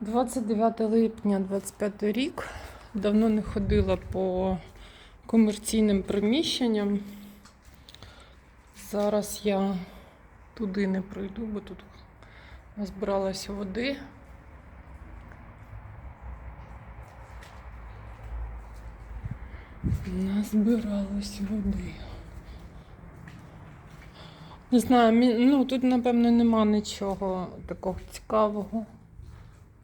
29 липня 25 рік. Давно не ходила по комерційним приміщенням. Зараз я туди не пройду, бо тут назбиралася води. Назбиралось води. Не знаю, ну тут, напевно, нема нічого такого цікавого,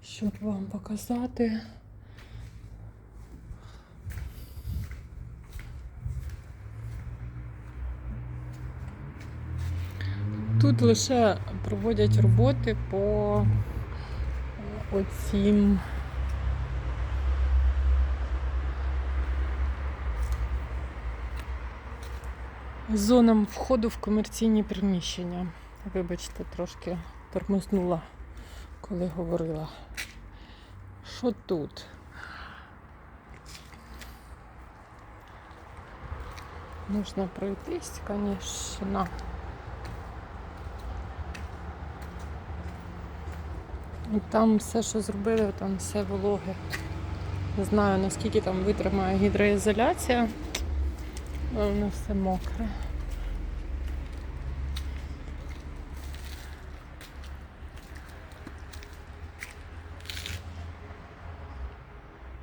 щоб вам показати. Тут лише проводять роботи по е, оцім зонам входу в комерційні приміщення. Вибачте, трошки тормознула, коли говорила. Що тут? Можна пройтись, звісно. І там все, що зробили, там все вологе. Не знаю, наскільки там витримає гідроізоляція. але Воно все мокре.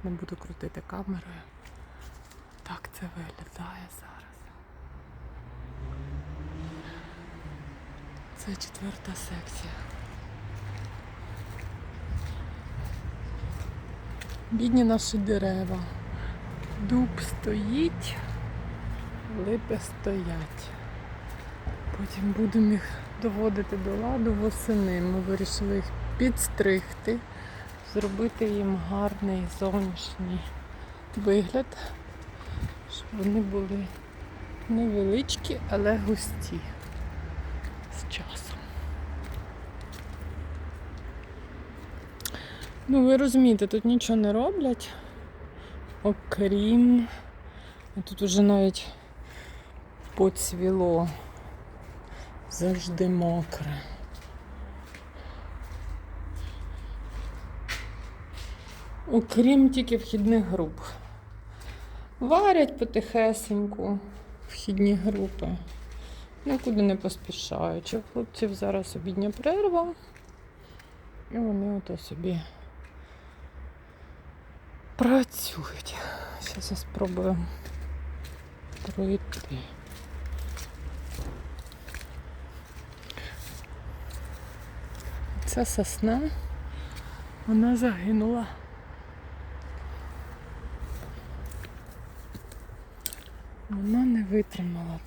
Не буду крутити камерою. Так це виглядає зараз. Це четверта секція. Бідні наші дерева. Дуб стоїть, липи стоять. Потім будемо їх доводити до ладу восени. Ми вирішили їх підстригти, зробити їм гарний зовнішній вигляд, щоб вони були невеличкі, але густі з часом. Ну, ви розумієте, тут нічого не роблять, окрім. Тут уже навіть поцвіло. Завжди мокре. Окрім тільки вхідних груп. Варять потихесеньку вхідні групи. Нікуди не поспішаючи. У хлопців зараз обідня перерва. І вони ото собі працюють. Зараз я спробую пройти. Це сосна. Вона загинула. Вона не витримала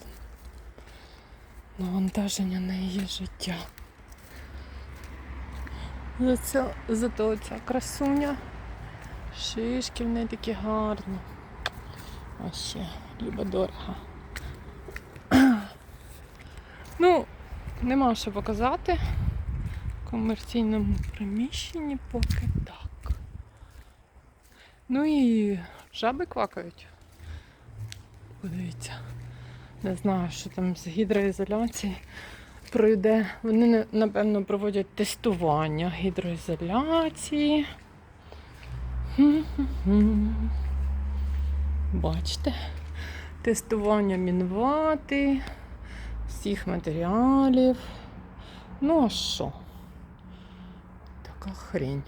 навантаження на її життя. Зато, зато ця красуня. Шишки в неї такі гарні. А ще люба дорога. Ну, нема що показати. В комерційному приміщенні поки так. Ну і жаби квакають. Подивіться. Не знаю, що там з гідроізоляції пройде. Вони, напевно, проводять тестування гідроізоляції. Бачите? Тестування мінвати, всіх матеріалів. Ну а що? Така хрень.